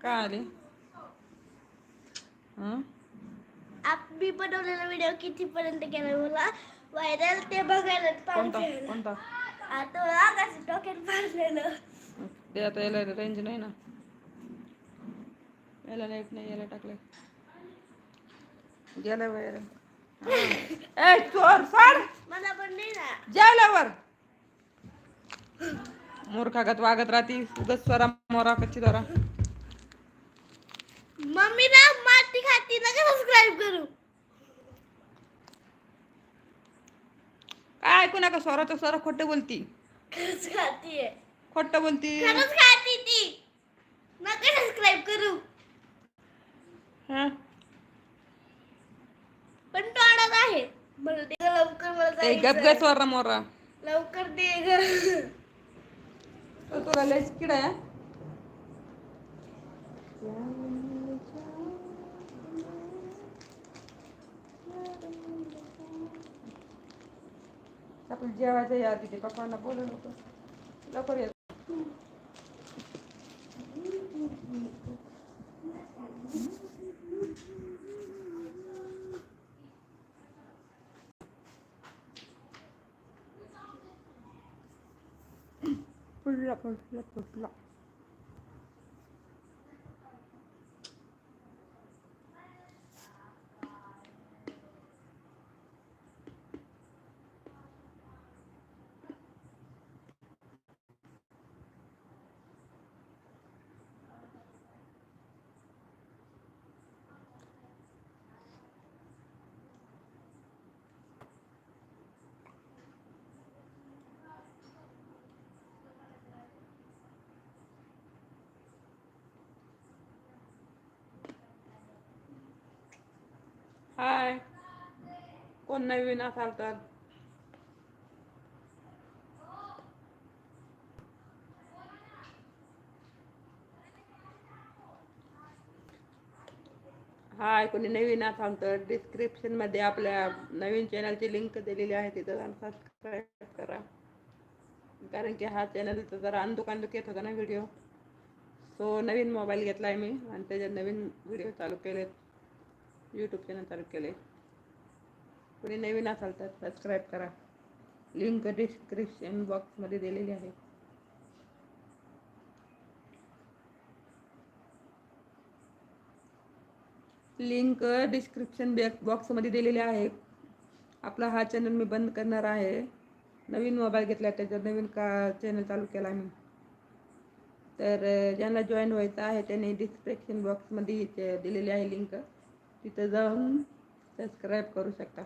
आले हं? आप मी बनवलेला व्हिडिओ कितीपर्यंत गेला मला व्हायरल ते बघायला पाणी कोणता? प्यायला कोणता? आता आकाश डोक्यात मारलेलं ते आता याला रेंज नाही ना. याला लाइट नाही याला टाकलंय. गेलाय बाहेर ए चोर साड! मला पण नाही ना. जेवल्यावर. मूर्खागत वागत राहती. उगच स्वरा मोरा कच्ची दोरा. मम्मी ना माती खाती नका सबस्क्राईब करू? काय ऐकू नका स्वराचं स्वरा खोटं बोलती. खरंच खातीये खोटं बोलती. खरंच खाती ती. नका सबस्क्राईब करू? हं? पण तोंडात आहे. म्हणून ते लवकर मला ए गप जायचंय. ग स्वरा मोरा. लवकर दे ग. तो तुला लयच किडा आहे आपण जेवायचं या तिथे. पप्पांना बोलू नको लवकर येत फुटला फुटला फुटला. हाय. कोण नवीन असाल तर? हाय कोणी नवीन असाल तर डिस्क्रिप्शनमध्ये आपल्या नवीन चॅनलची लिंक दिलेली आहे तिथं जाऊन सबस्क्राईब करा. कारण की हा चॅनल जरा अंदुक येत होता ना व्हिडिओ सो नवीन मोबाईल घेतला आहे मी आणि त्याच्यात नवीन व्हिडिओ चालू केलेत. यूट्यूब चॅनल चालू केले. कोणी नवीन असाल तर सबस्क्राईब करा. लिंक डिस्क्रिप्शन बॉक्समध्ये दिलेली आहे. लिंक डिस्क्रिप्शन बॉक्समध्ये दिलेली आहे. आपला हा चॅनल मी बंद करणार आहे. नवीन मोबाईल घेतला त्याच्यात नवीन का चॅनल चालू केला मी तर ज्यांना जॉईन व्हायचं आहे त्यांनी डिस्क्रिप्शन बॉक्समध्ये दिलेली आहे लिंक तिथं जाऊन सबस्क्राईब करू शकता.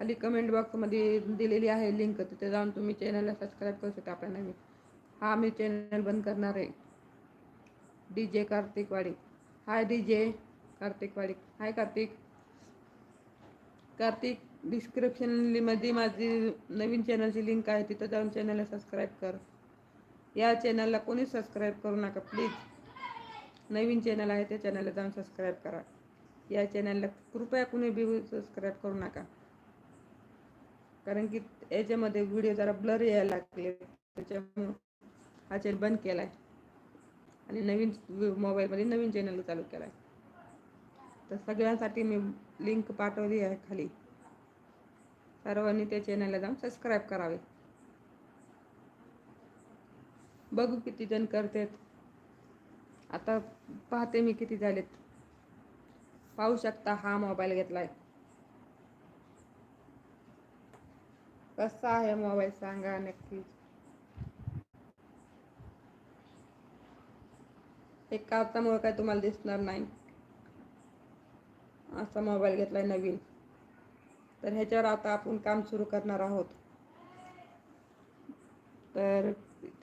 खाली कमेंट बॉक्समध्ये दिलेली आहे लिंक तिथे जाऊन तुम्ही चॅनलला सबस्क्राईब करू शकता आपल्या नवीन. हा मी चॅनल बंद करणार आहे. डी जे कार्तिक वाडी हाय डी जे कार्तिक. वाडी हाय कार्तिक कार्तिक डिस्क्रिप्शनमध्ये माझी नवीन चॅनलची लिंक आहे. तिथं जाऊन चॅनलला सबस्क्राईब कर. या चॅनलला कोणीच सबस्क्राईब करू नका प्लीज नवीन चॅनल आहे त्या चॅनलला जाऊन सबस्क्राईब करा. या चॅनलला कृपया कुणी बी सबस्क्राईब करू नका. कारण की याच्यामध्ये व्हिडिओ जरा ब्लर यायला लागले त्याच्यामुळे हा चॅनल बंद केला आहे आणि नवीन मोबाईलमध्ये नवीन चॅनल चालू केला आहे तर सगळ्यांसाठी मी लिंक पाठवली आहे खाली. सर्वांनी त्या चॅनलला जाऊन सबस्क्राईब करावे. बघू किती जण करतात. आता पाहते मी किती झालेत. पाहू शकता हा मोबाईल घेतलाय. कसा आहे मोबाईल सांगा नक्कीच एक काचामुळे काय तुम्हाला दिसणार नाही. असा मोबाईल घेतलाय नवीन. तर ह्याच्यावर आता आपण काम सुरू करणार आहोत. तर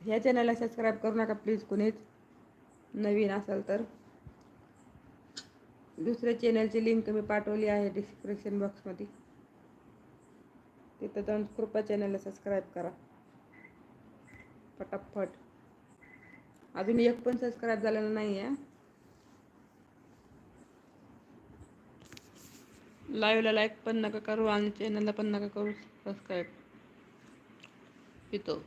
ह्या चॅनलला सबस्क्राईब करू नका प्लीज कुणीच. नवीन असाल तर. दुसऱ्या चॅनलची लिंक मी पाठवली आहे डिस्क्रिप्शन बॉक्समध्ये तिथं जाऊन कृपा चॅनलला सबस्क्राईब करा. पटापट. अजून एक पण सबस्क्राईब झालेलं नाही आहे लाईव्हला लाईक पण नका करू आणि चॅनलला पण नका करू सबस्क्राईब पितो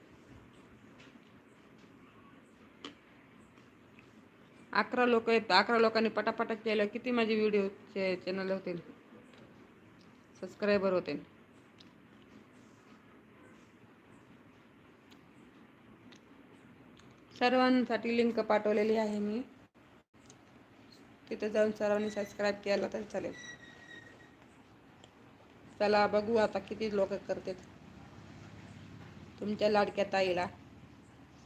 अकरा लोक आहेत अकरा लोकांनी पटापटा केलं. किती माझे व्हिडिओचे चॅनल होतील सबस्क्रायबर होतील सर्वांसाठी लिंक पाठवलेली आहे मी. तिथे जाऊन सर्वांनी सबस्क्राईब केला तर चालेल. चला बघू आता किती लोक करतात. तुमच्या लाडक्या ताईला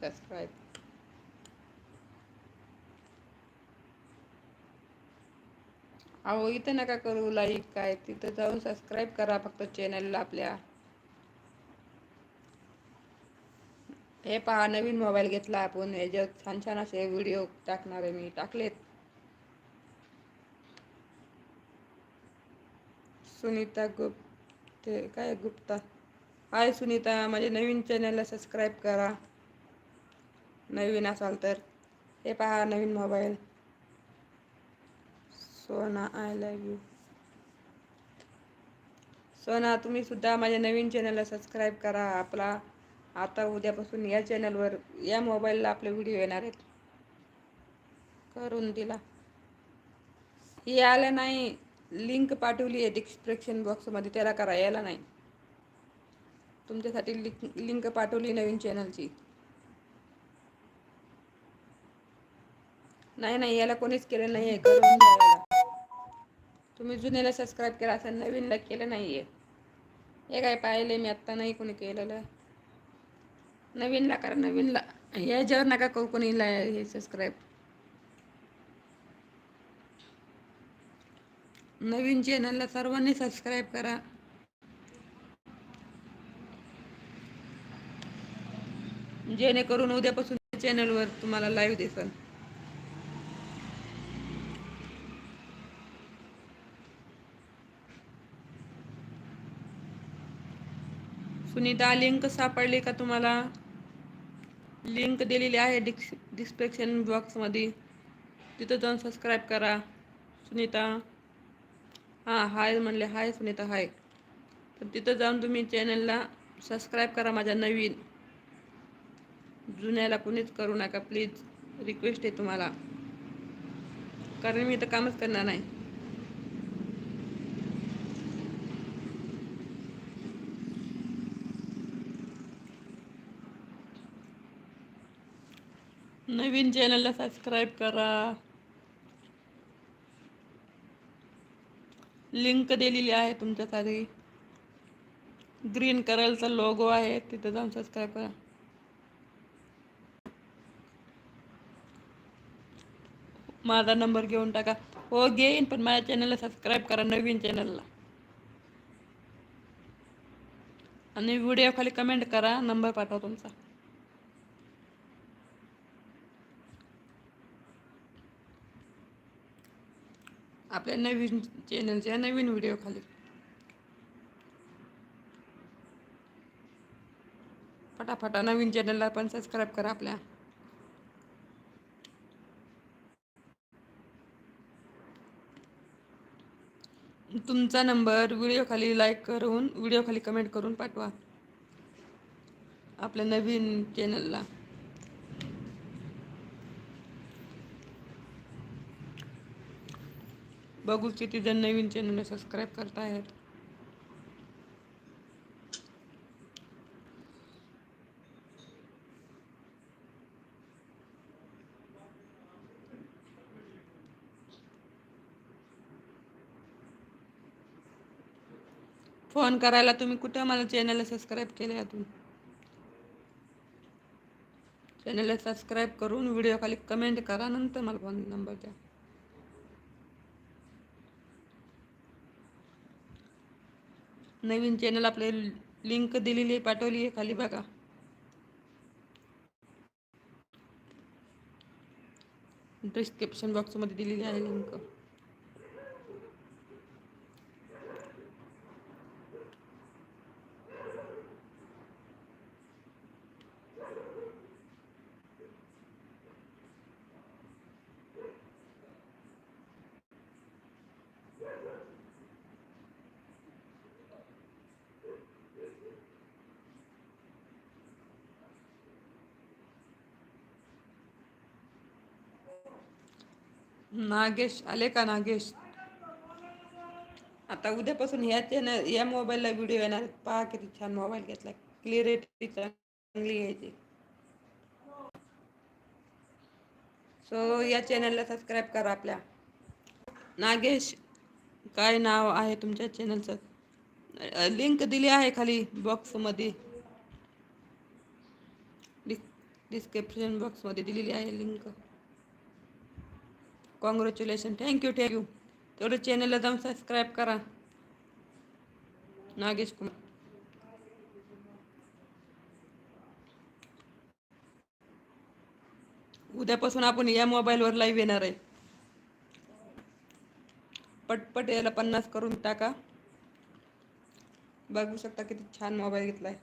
सबस्क्राईब अहो इथं नका करू लाईक काय तिथं जाऊन सबस्क्राईब करा फक्त चॅनलला आपल्या. हे पहा नवीन मोबाईल घेतला आपण. याच्यात छान छान असे व्हिडिओ टाकणार आहे मी. टाकलेत. सुनीता गुप्ते काय गुप्ता? हाय सुनीता म्हणजे नवीन चॅनलला सबस्क्राईब करा. नवीन असाल तर. हे पहा नवीन मोबाईल सोना आय लव्ह यू सोना तुम्ही सुद्धा माझ्या नवीन चॅनलला सबस्क्राईब करा. आपला आता उद्यापासून या चॅनलवर या मोबाईलला आपले व्हिडिओ येणार आहेत. करून दिला. हे आलं नाही. लिंक पाठवली आहे डिस्क्रिप्शन बॉक्समध्ये त्याला करा यायला नाही. तुमच्यासाठी लिंक लिंक पाठवली नवीन चॅनलची नाही नाही याला कोणीच केलं नाही आहे करून द्या. तुम्ही जुन्याला सबस्क्राईब केला असं नवीनला केलं नाही आहे हे काय पाहिले मी आत्ता नाही कोणी केलेलं. नवीनला करा नवीनला. याच्यावर नका करू कोणीला हे सबस्क्राईब नवीन चॅनलला सर्वांनी सबस्क्राईब करा. जेणेकरून उद्यापासून चॅनलवर तुम्हाला लाईव्ह दिसल. सुनीता लिंक सापडली का तुम्हाला? लिंक दिलेली आहे डिक्स डिस्क्रिप्शन बॉक्समध्ये तिथं जाऊन सबस्क्राईब करा. सुनीता. हां हाय म्हणले हाय सुनीता हाय. तर तिथं जाऊन तुम्ही चॅनलला सबस्क्राईब करा माझ्या नवीन. जुन्याला कुणीच करू नका प्लीज रिक्वेस्ट आहे तुम्हाला. कारण मी तर कामच करणार नाही. नवीन चॅनलला सबस्क्राईब करा. लिंक दिलेली आहे तुमच्यासाठी. ग्रीन कलरचा लोगो आहे तिथे जाऊन सबस्क्राईब करा. माझा नंबर घेऊन टाका. हो घेईन पण माझ्या चॅनलला सबस्क्राईब करा नवीन चॅनलला आणि व्हिडिओ खाली कमेंट करा नंबर पाठवा तुमचा. आपल्या नवीन चॅनलच्या नवीन व्हिडिओ खाली. फटाफटा नवीन चॅनलला पण सबस्क्राईब करा आपल्या. तुमचा नंबर व्हिडिओ खाली लाईक करून व्हिडिओ खाली कमेंट करून पाठवा. आपल्या नवीन चॅनलला बघू किती जण नवीन चॅनलला सबस्क्राईब करतायत. फोन करायला तुम्ही कुठं मला चॅनलला सबस्क्राईब केले अजून? चॅनलला सबस्क्राईब करून व्हिडिओ खाली कमेंट करा नंतर मला फोन नंबर द्या. नवीन चॅनल आपले लिंक दिलेली आहे पाठवली आहे खाली बघा. डिस्क्रिप्शन बॉक्समध्ये दिलेली आहे लिंक नागेश आले का नागेश. आता उद्यापासून ह्या चॅनल या मोबाईलला व्हिडिओ येणार. पहा किती छान मोबाईल घेतला. क्लिअरिटी चांगली घ्यायची सो या चॅनलला सबस्क्राईब करा आपल्या. नागेश काय नाव आहे तुमच्या चॅनलचं लिंक दिली आहे खाली बॉक्समध्ये डिस्क्रिप्शन बॉक्समध्ये दिलेली आहे लिंक कॉंग्रॅच्युलेशन थँक्यू थँक्यू तेवढं चॅनलला जाऊन सबस्क्राईब करा. नागेश कुमार. उद्यापासून आपण या मोबाईलवर लाईव्ह येणार आहे. पटपट याला पन्नास करून टाका. बघू शकता किती छान मोबाईल घेतलाय.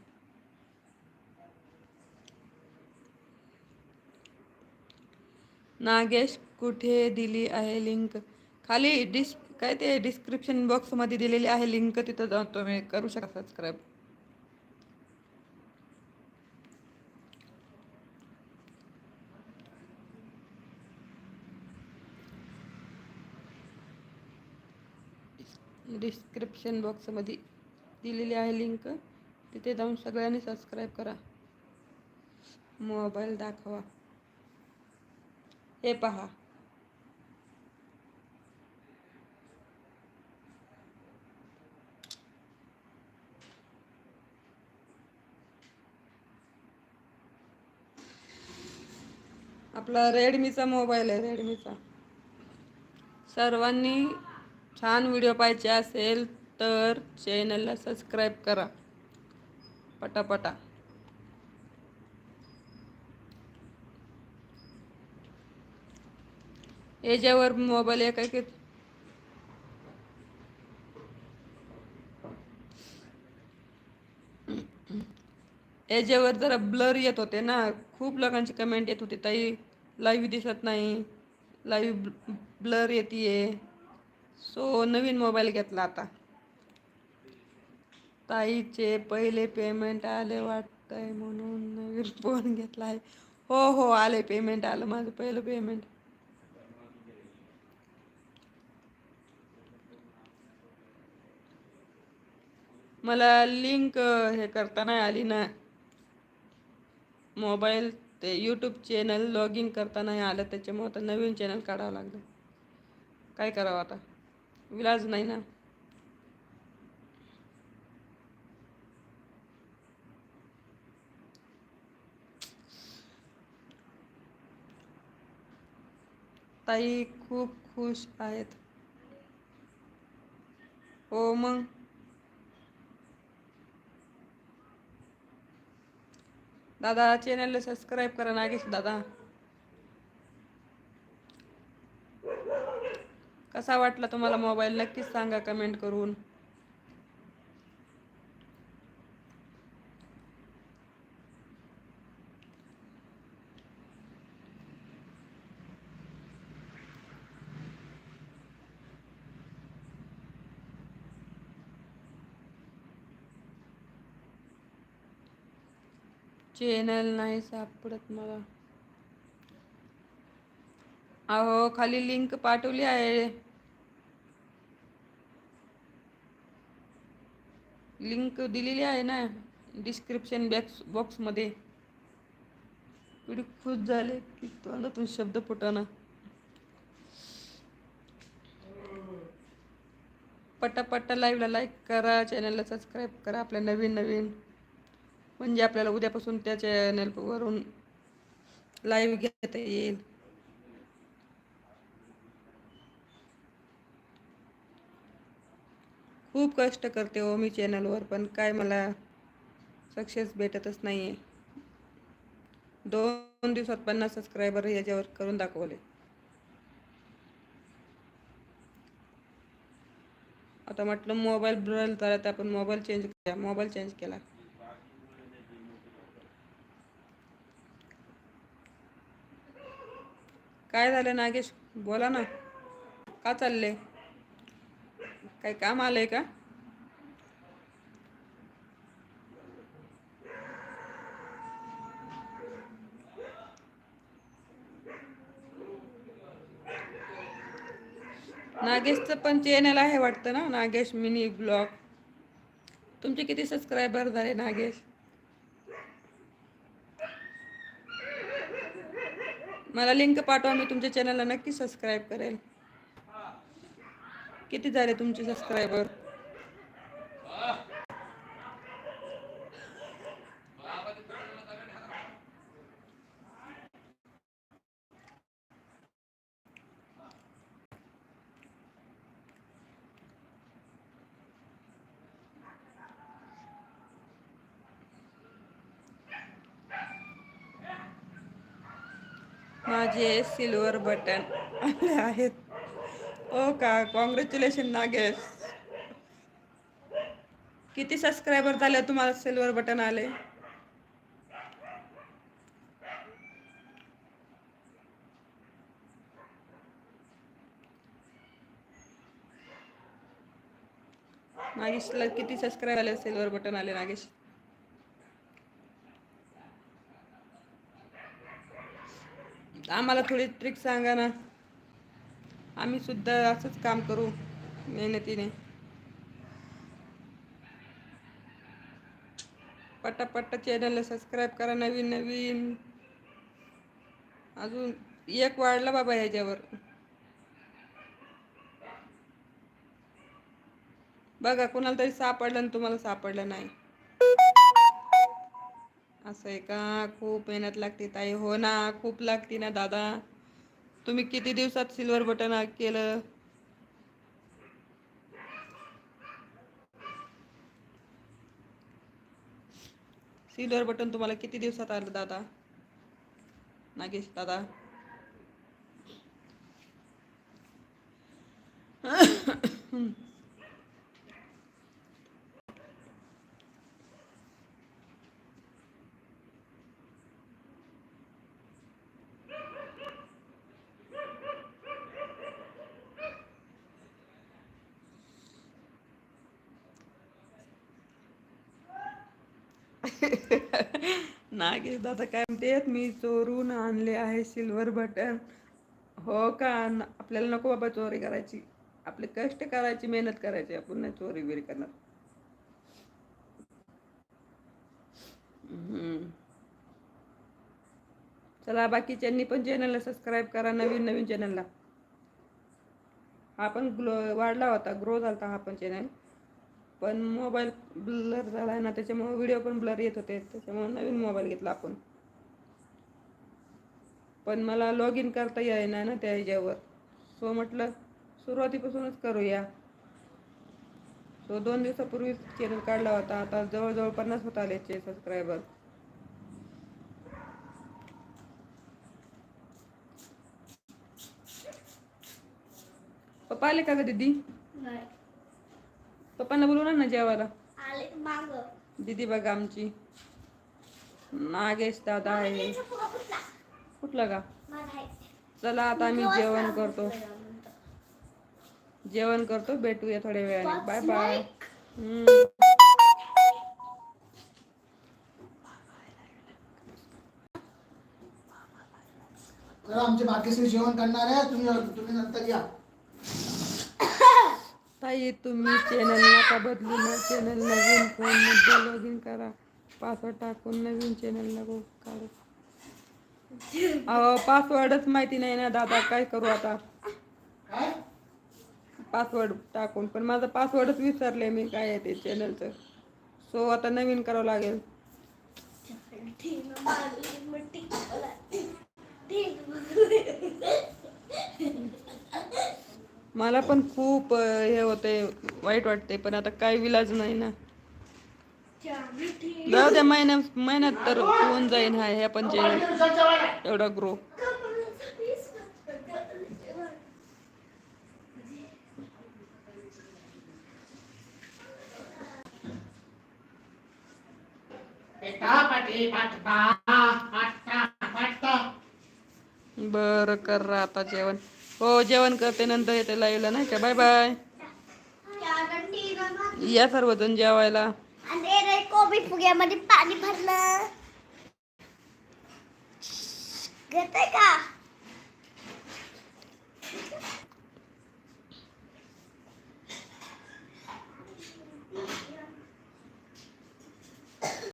नागेश कुठे दिली आहे लिंक? खाली डिस काय ते डिस्क्रिप्शन बॉक्समध्ये दिलेली आहे लिंक तिथं जाऊन तुम्ही करू शकता सबस्क्राईब डिस्क्रिप्शन बॉक्समध्ये दिलेली आहे लिंक तिथे जाऊन सगळ्यांनी सबस्क्राईब करा. मोबाईल दाखवा. हे पहा. आपला रेडमीचा मोबाईल आहे रेडमीचा. सर्वांनी छान व्हिडिओ पाहायचे असेल तर चॅनलला सबस्क्राईब करा. पटापटा. याच्यावर मोबाईल एका की याच्यावर जरा ब्लर येत होते ना. खूप लोकांची कमेंट येत होती ताई लाईव्ह दिसत नाही. लाईव्ह ब्लर येते सो नवीन मोबाईल घेतला आता. ताईचे पहिले पेमेंट आले वाटतंय म्हणून नवीन फोन घेतला आहे हो हो आले पेमेंट आलं माझं पहिलं पेमेंट मला लिंक हे करता नाही आली ना. मोबाईल ते यूट्यूब चॅनल लॉग इन करता नाही आलं त्याच्यामुळं आता नवीन चॅनल काढावं लागलं. काय करावं आता? विलाज नाही ना? ताई खूप खुश आहेत. हो मग? दादा चॅनलला सबस्क्राईब करा नागेश दादा. कसा वाटला तुम्हाला मोबाईल नक्कीच सांगा कमेंट करून. चॅनल नाही सापडत मला. अहो खाली लिंक पाठवली आहे. लिंक दिलेली आहे ना डिस्क्रिप्शन बॅक्स बॉक्समध्ये. पिढी खुश झाले की तोंडातून शब्द फुटाना. पटापट्टा लाईव्हला लाईक करा चॅनलला सबस्क्राईब करा आपल्या नवीन नवीन म्हणजे आपल्याला उद्यापासून त्या चॅनलवरून लाईव्ह घेता येईल. खूप कष्ट करते हो मी चॅनलवर पण काय मला सक्सेस भेटतच नाही आहे दोन दिवसात पन्नास सबस्क्रायबर याच्यावर करून दाखवले. आता म्हटलं मोबाईल बदल तर आपण मोबाईल चेंज केला मोबाईल चेंज केला. काय झालं नागेश? बोला ना. का चालले? काही काम आलंय का? नागेशचं पण चॅनल आहे वाटतं ना? Nagesh mini blog. तुमचे किती सबस्क्रायबर झाले नागेश? मला लिंक पाठवा मी तुमच्या चॅनलला नक्की सबस्क्राईब करेल. किती झाले तुमचे सबस्क्रायबर जे सिल्वर बटन आले आहेत. हो का? कॉंग्रॅच्युलेशन नागेश. किती सबस्क्रायबर झाले तुम्हाला सिल्वर बटन आले? नागेशला किती सबस्क्राईब आले सिल्वर बटन आले नागेश? आम्हाला थोडी ट्रिक सांगा ना. आम्ही सुद्धा असंच काम करू मेहनतीने. पटापट चॅनलला सबस्क्राईब करा नवीन नवीन. अजून एक वाढला बाबा ह्याच्यावर. बघा कुणाला तरी सापडलं आणि तुम्हाला सापडलं नाही. असं आहे का? खूप मेहनत लागते ताई. हो ना खूप लागते ना दादा. तुम्ही किती दिवसात सिल्वर बटन केलं? सिल्वर बटन तुम्हाला किती दिवसात आलं दादा? नागेश दादा. नागेश दादा काय म्हणते? मी चोरून आणले आहे सिल्वर बटन हो का? आपल्याला नको बाबा चोरी करायची. आपले कष्ट करायची मेहनत करायची. आपण नाही चोरी बिरी करणार. हम्म. चला बाकीच्यांनी पण चॅनलला सबस्क्राईब करा नवीन नवीन चॅनलला हा पण ग्लो वाढला होता. ग्रो झाला हा पण चॅनल पण मोबाईल ब्लर झाला आहे ना त्याच्यामुळे व्हिडिओ पण ब्लर येत होते. त्याच्यामुळे नवीन मोबाईल घेतला आपण. पण मला लॉग इन करता येईना ना त्या ह्याच्यावर. सो म्हटलं सुरुवातीपासूनच करूया. सो दोन दिवसापूर्वीच चॅनल काढला होता. आता जवळजवळ पन्नास होत आल्याचे सबस्क्रायबर पप्पा आले का ग दीदी? पप्पांना बोलवणार ना जेवायला. आले माग. दीदी बघा आमची. नागेश दादा आहे. कुठला? का? चला आता आम्ही जेवण करतो. जेवण करतो भेटूया थोड्या वेळाने. बाय बाय आमचे बाकीचे जेवण करणार आहे. तुम्ही तुम्ही नंतर या. ताई तुम्ही चॅनल नका बदलू. ना चॅनल नवीन फोनमध्ये लॉग इन करा. पासवर्ड टाकून नवीन चॅनल नको काढू अहो पासवर्डच माहिती नाही ना दादा. काय करू आता? पासवर्ड टाकून. पण माझा पासवर्डच विसरले मी. काय आहे ते चॅनलचं सो आता नवीन करावं लागेल. मला पण खूप हे होते वाईट वाटते पण आता काय विलाज नाही ना. जाऊ द्या महिन्यात महिन्यात तर होऊन जाईन हा हे पण एवढा ग्रो बर कर रा आता जेवण. हो जेवण करते नंतर येते लाईव्हला. नाही का? Bye bye. या सर्वजण जेवायला. कोबी फुग्यामध्ये पाणी भरलं. घेते का?